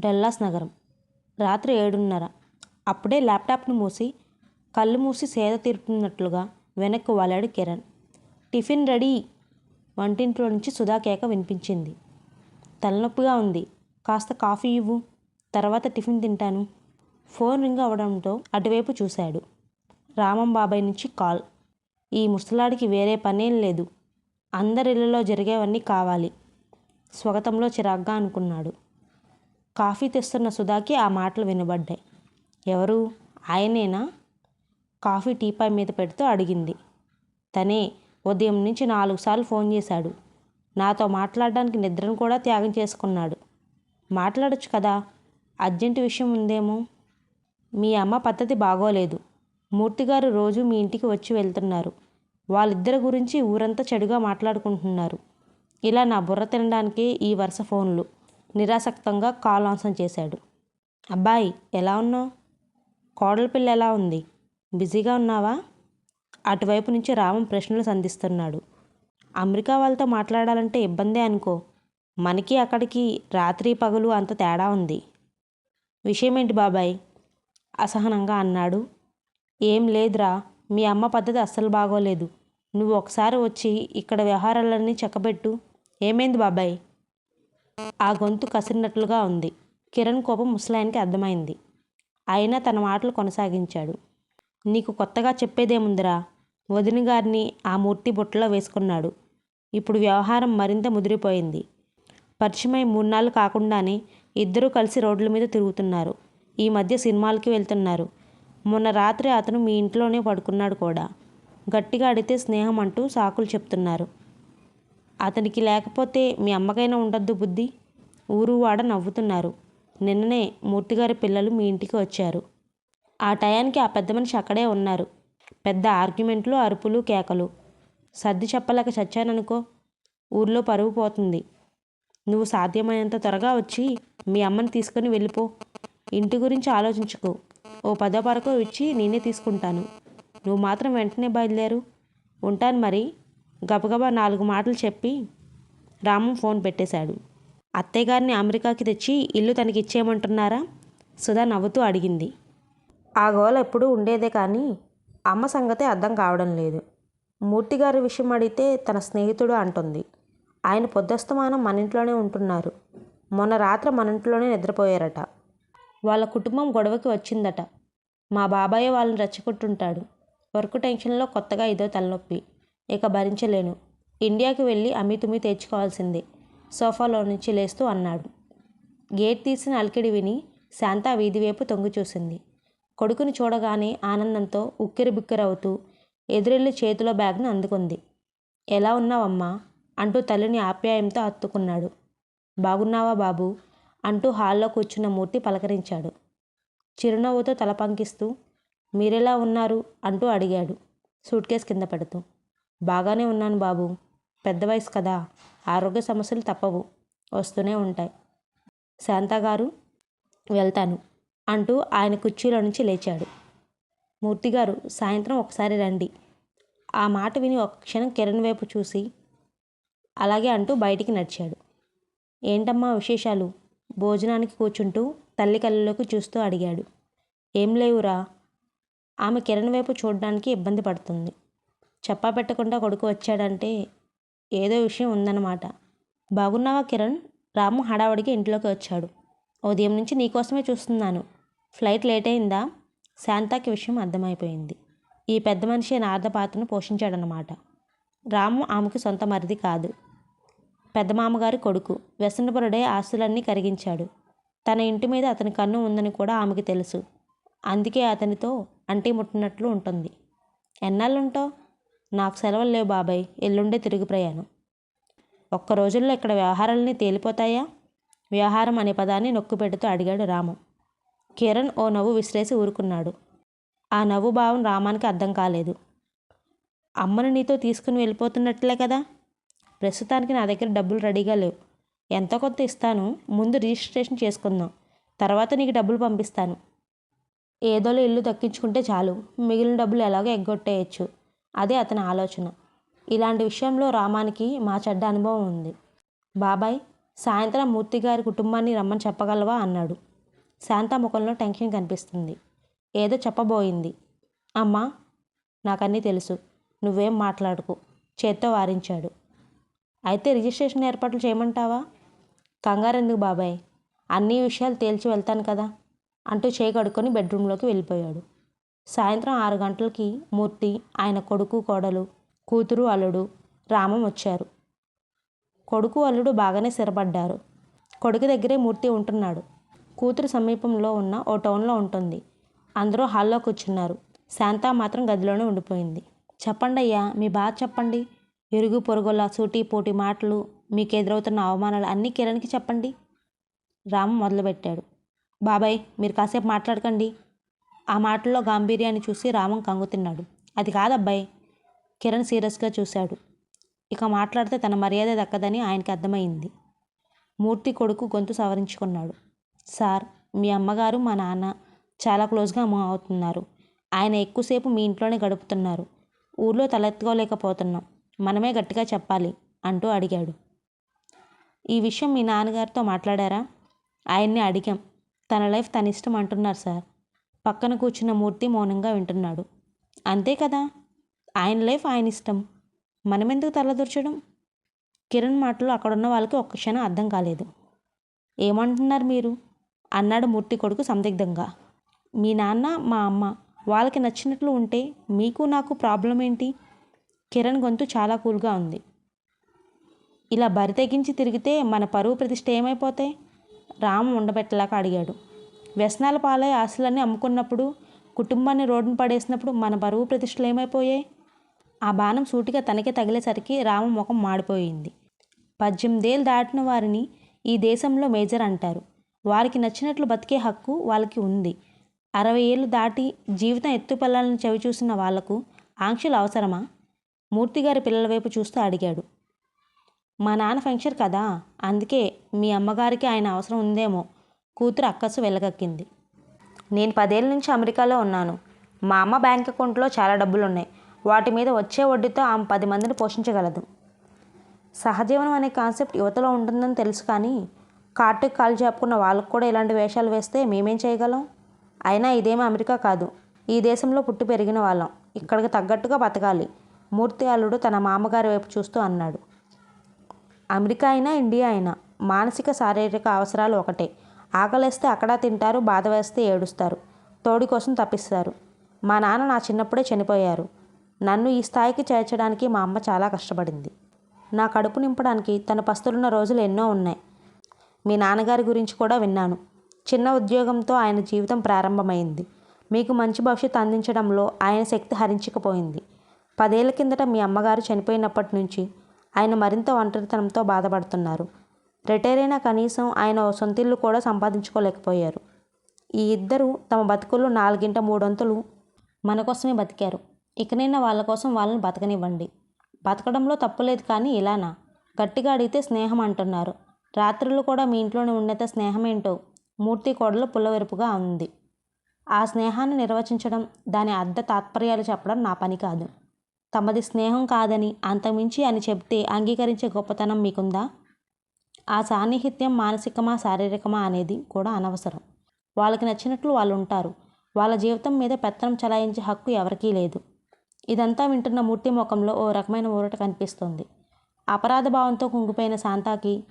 Dallas నగరం. రాత్రి ఏడున్నర. అప్పుడే ల్యాప్టాప్ను మూసి కళ్ళు మూసి సేద తీరుతున్నట్లుగా వెనక్కు వాలాడు కిరణ్. టిఫిన్ రెడీ వంటింట్లో నుంచి సుధా కేక వినిపించింది. తలనొప్పిగా ఉంది. కాస్త కాఫీ ఇవ్వు. తర్వాత టిఫిన్ తింటాను. ఫోన్ రింగ్ అవడంతో అటువైపు చూశాడు. రామం బాబాయ్ నుంచి కాల్. ఈ ముసలాడికి వేరే పనేం లేదు. అందరిళ్ళలో జరిగేవన్నీ కావాలి. స్వగతంలో చిరాగ్గా అనుకున్నాడు. కాఫీ తెస్తున్న సుధాకి ఆ మాటలు వినబడ్డాయి. ఎవరు? ఆయనేనా? కాఫీ టీపాయ్ మీద పెడుతూ అడిగింది. తనే ఉదయం నుంచి నాలుగు సార్లు ఫోన్ చేశాడు. నాతో మాట్లాడడానికి నిద్రను కూడా త్యాగం చేసుకున్నాడు. మాట్లాడొచ్చు కదా? అర్జెంటు విషయం ఉందేమో? మీ అమ్మ పద్ధతి బాగోలేదు. మూర్తిగారు రోజు మీ ఇంటికి వచ్చి వెళ్తున్నారు. వాళ్ళిద్దరి గురించి ఊరంతా చెడుగా మాట్లాడుకుంటున్నారు. ఇలా నా బుర్ర తినడానికి ఈ వరుస ఫోన్లు. నిరాసక్తంగా కాల్ ఆన్సర్ చేశాడు. అబ్బాయి ఎలా ఉన్నావు? కోడల పిల్ల ఎలా ఉంది? బిజీగా ఉన్నావా అటువైపు నుంచి రామం ప్రశ్నలు సంధిస్తున్నాడు. అమెరికా వాళ్ళతో మాట్లాడాలంటే ఇబ్బందే అనుకో. మనకి అక్కడికి రాత్రి పగలు అంత తేడా ఉంది. విషయం ఏంటి బాబాయ్ అసహనంగా అన్నాడు. ఏం లేదురా. మీ అమ్మ పద్ధతి అస్సలు బాగోలేదు. నువ్వు ఒకసారి వచ్చి ఇక్కడ వ్యవహారాలన్నీ చెక్కబెట్టు. ఏమైంది బాబాయ్? ఆ గొంతు కసిరినట్లుగా ఉంది. కిరణ్ కోపం ముసలాయనికి అర్థమైంది. అయినా తన మాటలు కొనసాగించాడు. నీకు కొత్తగా చెప్పేదేముందిరా? వదిన గారిని ఆ మూర్తి బుట్టలో వేసుకున్నాడు. ఇప్పుడు వ్యవహారం మరింత ముదిరిపోయింది. పరిచయమై మూడు నాళ్ళు కాకుండానే ఇద్దరూ కలిసి రోడ్ల మీద తిరుగుతున్నారు. ఈ మధ్య సినిమాలకి వెళ్తున్నారు. మొన్న రాత్రి అతను మీ ఇంట్లోనే పడుకున్నాడు కూడా. గట్టిగా అడిగితే స్నేహం అంటూ సాకులు చెప్తున్నారు. అతనికి లేకపోతే మీ అమ్మకైనా ఉండొద్దు బుద్ధి. ఊరు వాడ నవ్వుతున్నారు. నిన్ననే మూర్తిగారి పిల్లలు మీ ఇంటికి వచ్చారు. ఆ టయానికి ఆ పెద్ద మనిషి అక్కడే ఉన్నారు. పెద్ద ఆర్గ్యుమెంట్లు అరుపులు కేకలు. సర్ది చెప్పలేక చచ్చాననుకో. ఊర్లో పరువు పోతుంది. నువ్వు సాధ్యమైనంత త్వరగా వచ్చి మీ అమ్మని తీసుకొని వెళ్ళిపో. ఇంటి గురించి ఆలోచించుకో. ఓ పదో పరకో ఇచ్చి నేనే తీసుకుంటాను. నువ్వు మాత్రం వెంటనే బయలుదేరు. ఉంటాను మరి. గబగబా నాలుగు మాటలు చెప్పి రామం ఫోన్ పెట్టేశాడు. అత్తయ్యగారిని అమెరికాకి తెచ్చి ఇల్లు తనకి ఇచ్చేయమంటున్నారా సుధా నవ్వుతూ అడిగింది. ఆ గోల ఎప్పుడూ ఉండేదే కానీ అమ్మ సంగతే అర్థం కావడం లేదు. మూర్తిగారి విషయం అడిగితే తన స్నేహితుడు అంటుంది. ఆయన పొద్దస్తమానం మన ఇంట్లోనే ఉంటున్నారు. మొన్న రాత్రి మన ఇంట్లోనే నిద్రపోయారట. వాళ్ళ కుటుంబం గొడవకి వచ్చిందట. మా బాబాయ్ వాళ్ళని రెచ్చగొట్టుంటాడు. వర్క్ టెన్షన్లో కొత్తగా ఇదో తలనొప్పి. ఇక భరించలేను. ఇండియాకి వెళ్ళి అమ్మితుమ్మి తెచ్చుకోవాల్సిందే. సోఫాలో నుంచి లేస్తూ అన్నాడు. గేట్ తీసిన అలికిడి విని శాంత వీధి వైపు తొంగి చూసింది. కొడుకుని చూడగానే ఆనందంతో ఉక్కిరిబిక్కిరవుతూ ఎదురెళ్ళి చేతిలో బ్యాగ్ను అందుకుంది. ఎలా ఉన్నావమ్మా? అంటూ తల్లిని ఆప్యాయంతో హత్తుకున్నాడు. బాగున్నావా బాబు? అంటూ హాల్లో కూర్చున్న మూర్తి పలకరించాడు. చిరునవ్వుతో తల పంకిస్తూ మీరెలా ఉన్నారు? అంటూ అడిగాడు. సూట్ కేస్ కింద పెడుతూ. బాగానే ఉన్నాను బాబు. పెద్ద వయసు కదా. ఆరోగ్య సమస్యలు తప్పవు. వస్తూనే ఉంటాయి. శాంత గారు వెళ్తాను అంటూ ఆయన కుర్చీలో నుంచి లేచాడు. మూర్తిగారు సాయంత్రం ఒకసారి రండి. ఆ మాట విని ఒక క్షణం కిరణ్ వైపు చూసి అలాగే అంటూ బయటికి నడిచాడు. ఏంటమ్మా విశేషాలు? భోజనానికి కూర్చుంటూ తల్లి కళ్ళలోకి చూస్తూ అడిగాడు. ఏం లేవురా? ఆమె కిరణ్ వైపు చూడడానికి ఇబ్బంది పడుతుంది. చెప్పా పెట్టకుండా కొడుకు వచ్చాడంటే ఏదో విషయం ఉందన్నమాట. బాగున్నావా కిరణ్? రాము హడావడికి ఇంట్లోకి వచ్చాడు. ఉదయం నుంచి నీకోసమే చూస్తున్నాను. ఫ్లైట్ లేట్ అయిందా? శాంతాకి విషయం అర్థమైపోయింది. ఈ పెద్ద మనిషి నారద పాత్రను పోషించాడనమాట రాము ఆమెకు సొంత మరిది కాదు. పెద్ద మామగారి కొడుకు వ్యసనపరుడే ఆస్తులన్నీ కరిగించాడు. తన ఇంటి మీద అతని కన్ను ఉందని కూడా ఆమెకి తెలుసు. అందుకే అతనితో అంటి ముట్టినట్లు ఉంటుంది. ఎన్నాళ్ళుంటావు? నాకు సెలవులు లేవు బాబాయ్ ఎల్లుండే తిరుగు ప్రయాణం. ఒక్క రోజుల్లో ఇక్కడ వ్యవహారాలని తేలిపోతాయా? వ్యవహారం అనే పదాన్ని నొక్కు పెడుతూ అడిగాడు రాము. కిరణ్ ఓ నవ్వు విసిరేసి ఊరుకున్నాడు. ఆ నవ్వు భావం రామానికి అర్థం కాలేదు. అమ్మను నీతో తీసుకుని వెళ్ళిపోతున్నట్లే కదా? ప్రస్తుతానికి నా దగ్గర డబ్బులు రెడీగా లేవు. ఎంత కొంత ఇస్తాను? ముందు రిజిస్ట్రేషన్ చేసుకుందాం. తర్వాత నీకు డబ్బులు పంపిస్తాను. ఏదోలో ఇల్లు దక్కించుకుంటే చాలు. మిగిలిన డబ్బులు ఎలాగో ఎగ్గొట్టేయచ్చు. అదే అతని ఆలోచన. ఇలాంటి విషయంలో రామానికి మా చెడ్డ అనుభవం ఉంది. బాబాయ్ సాయంత్రం మూర్తి గారి కుటుంబాన్ని రమ్మని చెప్పగలవా? అన్నాడు. శాంత ముఖంలో టెన్షన్ కనిపిస్తుంది. ఏదో చెప్పబోయింది. అమ్మా నాకన్నీ తెలుసు. నువ్వేం మాట్లాడుకు. చేత్తో వారించాడు. అయితే రిజిస్ట్రేషన్ ఏర్పాట్లు చేయమంటావా? కంగారెందుకు బాబాయ్? అన్ని విషయాలు తేల్చి వెళ్తాను కదా? అంటూ చేయి కడుక్కొని బెడ్రూమ్లోకి వెళ్ళిపోయాడు. సాయంత్రం ఆరు గంటలకి మూర్తి ఆయన కొడుకు కోడలు కూతురు అల్లుడు రామం వచ్చారు. కొడుకు అల్లుడు బాగానే స్థిరపడ్డారు. కొడుకు దగ్గరే మూర్తి ఉంటున్నాడు. కూతురు సమీపంలో ఉన్న ఓ టౌన్లో ఉంటుంది. అందరూ హాల్లో కూర్చున్నారు. శాంత మాత్రం గదిలోనే ఉండిపోయింది. చెప్పండి అయ్యా మీ బాధ చెప్పండి. ఇరుగు పొరుగుల సూటి పోటీ మాటలు మీకు ఎదురవుతున్న అవమానాలు అన్నీ కిరణ్కి చెప్పండి. రామ్ మొదలుపెట్టాడు. బాబాయ్ మీరు కాసేపు మాట్లాడకండి. ఆ మాటల్లో గాంభీర్యాన్ని చూసి రామం కంగుతిన్నాడు అది కాదబ్బాయి కిరణ్ సీరియస్గా చూశాడు. ఇక మాట్లాడితే తన మర్యాద దక్కదని ఆయనకి అర్థమైంది. మూర్తి కొడుకు గొంతు సవరించుకున్నాడు. సార్ మీ అమ్మగారు మా నాన్న చాలా క్లోజ్గా మూవ్ అవుతున్నారు. ఆయన ఎక్కువసేపు మీ ఇంట్లోనే గడుపుతున్నారు. ఊర్లో తలెత్తుకోలేకపోతున్నాం. మనమే గట్టిగా చెప్పాలి అంటూ అడిగాడు. ఈ విషయం మీ నాన్నగారితో మాట్లాడారా? ఆయన్ని అడిగాం. తన లైఫ్ తన ఇష్టం అంటున్నారు సార్. పక్కన కూర్చున్న మూర్తి మౌనంగా వింటున్నాడు. అంతే కదా? ఆయన లైఫ్ ఆయన ఇష్టం మనమెందుకు తలదూర్చడం? కిరణ్ మాటలు అక్కడున్న వాళ్ళకి ఒక్క క్షణం అర్థం కాలేదు. ఏమంటున్నారు మీరు? అన్నాడు మూర్తి కొడుకు సందిగ్ధంగా. మీ నాన్న మా అమ్మ వాళ్ళకి నచ్చినట్లు ఉంటే మీకు నాకు ప్రాబ్లం ఏంటి? కిరణ్ గొంతు చాలా కూల్గా ఉంది. ఇలా బరి తెగించి తిరిగితే మన పరువు ప్రతిష్ట ఏమైపోతాయి? రాము ఉండబెట్టలాక అడిగాడు. వ్యసనాల పాలై ఆశలన్నీ అమ్ముకున్నప్పుడు కుటుంబాన్ని రోడ్డున పడేసినప్పుడు మన బరువు ప్రతిష్టలు ఏమైపోయాయి? ఆ బాణం సూటిగా తనకే తగిలేసరికి రామ ముఖం మాడిపోయింది. పద్దెనిమిదేళ్ళు దాటిన వారిని ఈ దేశంలో మేజర్ అంటారు. వారికి నచ్చినట్లు బతికే హక్కు వాళ్ళకి ఉంది. అరవై ఏళ్ళు దాటి జీవితం ఎత్తుపల్లాలను చవిచూసిన వాళ్ళకు ఆంక్షలు అవసరమా? మూర్తిగారి పిల్లల వైపు చూస్తూ అడిగాడు. మా నాన్న ఫంక్షన్ కదా అందుకే మీ అమ్మగారికి ఆయన అవసరం ఉందేమో కూతురు అక్కసు వెళ్ళగక్కింది నేను పదేళ్ళ నుంచి అమెరికాలో ఉన్నాను. మా అమ్మ బ్యాంక్ అకౌంట్లో చాలా డబ్బులు ఉన్నాయి వాటి మీద వచ్చే వడ్డీతో ఆమె పది మందిని పోషించగలదు. సహజీవనం అనే కాన్సెప్ట్ యువతలో ఉంటుందని తెలుసు కానీ కార్టుకు కాలు చేపుకున్న వాళ్ళకు కూడా ఇలాంటి వేషాలు వేస్తే మేమేం చేయగలం? అయినా ఇదేమీ అమెరికా కాదు. ఈ దేశంలో పుట్టి పెరిగిన వాళ్ళం. ఇక్కడికి తగ్గట్టుగా బతకాలి. మూర్తి అల్లుడు తన మామగారి వైపు చూస్తూ అన్నాడు. అమెరికా అయినా ఇండియా అయినా మానసిక శారీరక అవసరాలు ఒకటే. ఆకలేస్తే అక్కడ తింటారు బాధ వేస్తే ఏడుస్తారు. తోడి కోసం తప్పిస్తారు. మా నాన్న నా చిన్నప్పుడే చనిపోయారు. నన్ను ఈ స్థాయికి చేర్చడానికి మా అమ్మ చాలా కష్టపడింది. నా కడుపు నింపడానికి తన పస్తులున్న రోజులు ఎన్నో ఉన్నాయి. మీ నాన్నగారి గురించి కూడా విన్నాను. చిన్న ఉద్యోగంతో ఆయన జీవితం ప్రారంభమైంది. మీకు మంచి భవిష్యత్తు అందించడంలో ఆయన శక్తి హరించకపోయింది. పదేళ్ళ కిందట మీ అమ్మగారు చనిపోయినప్పటి నుంచి ఆయన మరింత ఒంటరితనంతో బాధపడుతున్నారు. రిటైర్ అయినా కనీసం ఆయన సొంతిల్లు కూడా సంపాదించుకోలేకపోయారు. ఈ ఇద్దరు తమ బతుకుల్లో నాలుగింట మూడొంతులు మన కోసమే బతికారు. ఇకనైనా వాళ్ళ కోసం వాళ్ళని బతకనివ్వండి. బతకడంలో తప్పులేదు కానీ ఇలానా? గట్టిగా అడిగితే స్నేహం అంటున్నారు. రాత్రులు కూడా మీ ఇంట్లోనే ఉండేత స్నేహం ఏంటో మూర్తి కోడలు పుల్లవెరుపుగా ఉంది ఆ స్నేహాన్ని నిర్వచించడం దాని అర్థ తాత్పర్యాలు చెప్పడం నా పని కాదు. తమది స్నేహం కాదని అంతమించి అని చెప్తే అంగీకరించే గొప్పతనం మీకుందా? ఆ సాన్నిహిత్యం మానసికమా శారీరకమా అనేది కూడా అనవసరం. వాళ్ళకి నచ్చినట్లు వాళ్ళు ఉంటారు వాళ్ళ జీవితం మీద పెత్తనం చలాయించే హక్కు ఎవరికీ లేదు. ఇదంతా వింటున్న మూర్తి ముఖంలో ఓ రకమైన ఊరట కనిపిస్తుంది. అపరాధ భావంతో కుంగిపోయిన శాంతాకి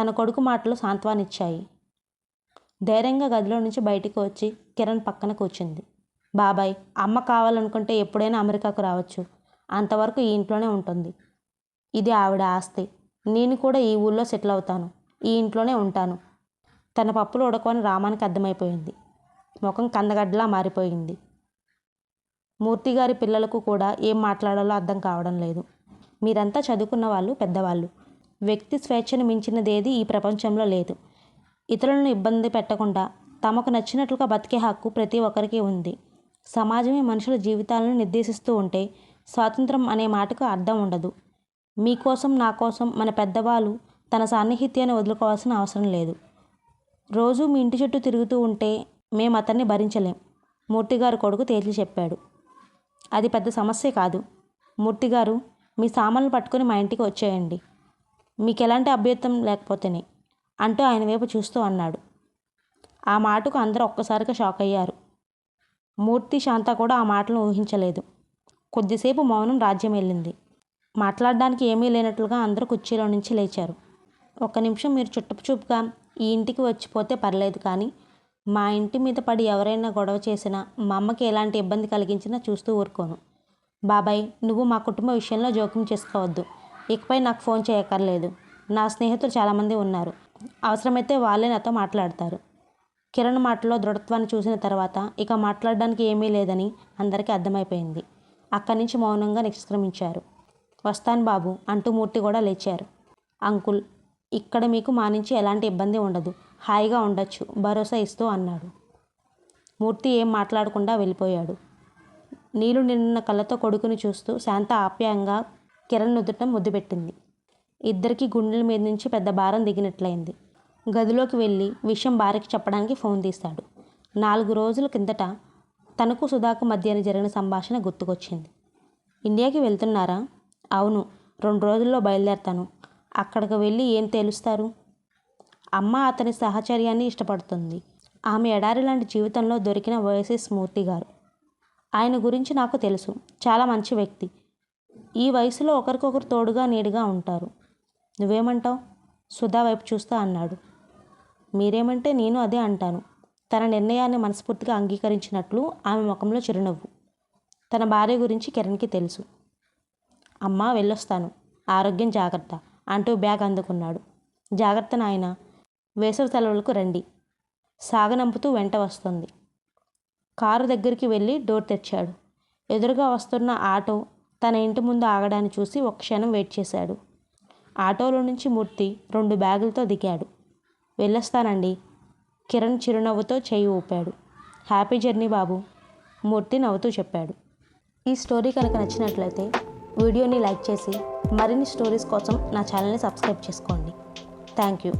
తన కొడుకు మాటలు సాంత్వానిచ్చాయి. ధైర్యంగా గదిలో నుంచి బయటికి వచ్చి కిరణ్ పక్కన కూర్చుంది. బాబాయ్ అమ్మ కావాలనుకుంటే ఎప్పుడైనా అమెరికాకు రావచ్చు. అంతవరకు ఈ ఇంట్లోనే ఉంటుంది. ఇది ఆవిడ ఆస్తి. నేను కూడా ఈ ఊళ్ళో సెటిల్ అవుతాను. ఈ ఇంట్లోనే ఉంటాను. తన పప్పులు ఉడకని రామానికి అర్థమైపోయింది. ముఖం కందగడ్డలా మారిపోయింది. మూర్తిగారి పిల్లలకు కూడా ఏం మాట్లాడాలో అర్థం కావడం లేదు. మీరంతా చదువుకున్న వాళ్ళు పెద్దవాళ్ళు. వ్యక్తి స్వేచ్ఛను మించినదేది ఈ ప్రపంచంలో లేదు. ఇతరులను ఇబ్బంది పెట్టకుండా తమకు నచ్చినట్లుగా బతికే హక్కు ప్రతి ఒక్కరికి ఉంది. సమాజమే మనుషుల జీవితాలను నిర్దేశిస్తూ ఉంటే స్వాతంత్రం అనే మాటకు అర్థం ఉండదు. మీకోసం నా కోసం మన పెద్దవాళ్ళు తన సాన్నిహిత్యాన్ని వదులుకోవాల్సిన అవసరం లేదు. రోజు మీ ఇంటి చుట్టూ తిరుగుతూ ఉంటే మేము అతన్ని భరించలేం. మూర్తిగారు కొడుకు తేల్చి చెప్పాడు. అది పెద్ద సమస్య కాదు. మూర్తిగారు మీ సామాన్లు పట్టుకొని మా ఇంటికి వచ్చేయండి. మీకు ఎలాంటి అభ్యర్థం లేకపోతేనే అంటూ ఆయన వైపు చూస్తూ అన్నాడు. ఆ మాటకు అందరూ ఒక్కసారిగా షాక్ అయ్యారు. మూర్తి శాంత కూడా ఆ మాటలను ఊహించలేదు. కొద్దిసేపు మౌనం రాజ్యం వెళ్ళింది. మాట్లాడడానికి ఏమీ లేనట్లుగా అందరూ కుర్చీలో నుంచి లేచారు. ఒక్క నిమిషం మీరు చుట్టపుచూపుగా ఈ ఇంటికి వచ్చిపోతే పర్లేదు కానీ మా ఇంటి మీద పడి ఎవరైనా గొడవ చేసినా మా అమ్మకి ఎలాంటి ఇబ్బంది కలిగించినా చూస్తూ ఊరుకోను. బాబాయ్ నువ్వు మా కుటుంబ విషయంలో జోక్యం చేసుకోవద్దు. ఇకపై నాకు ఫోన్ చేయక్కర్లేదు. నా స్నేహితులు చాలామంది ఉన్నారు. అవసరమైతే వాళ్ళే నాతో మాట్లాడతారు. కిరణ్ మాటలో దృఢత్వాన్ని చూసిన తర్వాత ఇక మాట్లాడడానికి ఏమీ లేదని అందరికీ అర్థమైపోయింది. అక్కడి నుంచి మౌనంగా నిష్క్రమించారు. వస్తాను బాబు అంటూ మూర్తి కూడా లేచారు. అంకుల్ ఇక్కడ మీకు మా నుంచి ఎలాంటి ఇబ్బంది ఉండదు. హాయిగా ఉండొచ్చు. భరోసా ఇస్తూ అన్నాడు. మూర్తి ఏం మాట్లాడకుండా వెళ్ళిపోయాడు. నీళ్ళు నిన్న కళ్ళతో కొడుకుని చూస్తూ శాంత ఆప్యాయంగా కిరణ్ నుదుటం ముద్దుపెట్టింది ఇద్దరికీ ఇద్దరికి గుండెల మీద నుంచి పెద్ద భారం దిగినట్లయింది. గదిలోకి వెళ్ళి విషయం భార్యకి చెప్పడానికి ఫోన్ తీశాడు. నాలుగు రోజుల కిందట తనకు సుధాకు మధ్యన జరిగిన సంభాషణ గుర్తుకొచ్చింది. ఇండియాకి వెళ్తున్నారా? అవును రెండు రోజుల్లో బయలుదేరతాను. అక్కడికి వెళ్ళి ఏం తేలుస్తారు? అమ్మ అతని సహచర్యాన్ని ఇష్టపడుతుంది. ఆమె ఎడారి లాంటి జీవితంలో దొరికిన ఓఎస్ఎస్ స్మూర్తి గారు. ఆయన గురించి నాకు తెలుసు. చాలా మంచి వ్యక్తి. ఈ వయసులో ఒకరికొకరు తోడుగా నీడుగా ఉంటారు. నువ్వేమంటావు? సుధా వైపు చూస్తా అన్నాడు. మీరేమంటే నేను అదే అంటాను. తన నిర్ణయాన్ని మనస్ఫూర్తిగా అంగీకరించినట్లు ఆమె ముఖంలో చిరునవ్వు. తన భార్య గురించి కిరణ్కి తెలుసు. అమ్మా వెళ్ళొస్తాను. ఆరోగ్యం జాగ్రత్త అంటూ బ్యాగ్ అందుకున్నాడు. జాగ్రత్త నాయన వేసవి సెలవులకు రండి. సాగనంపుతూ వెంట వస్తుంది. కారు దగ్గరికి వెళ్ళి డోర్ తెచ్చాడు ఎదురుగా వస్తున్న ఆటో తన ఇంటి ముందు ఆగడాన్ని చూసి ఒక క్షణం వెయిట్ చేశాడు. ఆటోలో నుంచి మూర్తి రెండు బ్యాగులతో దిగాడు. వెళ్ళొస్తానండి. కిరణ్ చిరునవ్వుతో చేయి ఊపాడు. హ్యాపీ జర్నీ బాబు మూర్తి నవ్వుతూ చెప్పాడు. ఈ స్టోరీ కనుక నచ్చినట్లయితే వీడియోని లైక్ చేసి మరిన్ని స్టోరీస్ కోసం నా ఛానల్ని సబ్స్క్రైబ్ చేసుకోండి. Thank you.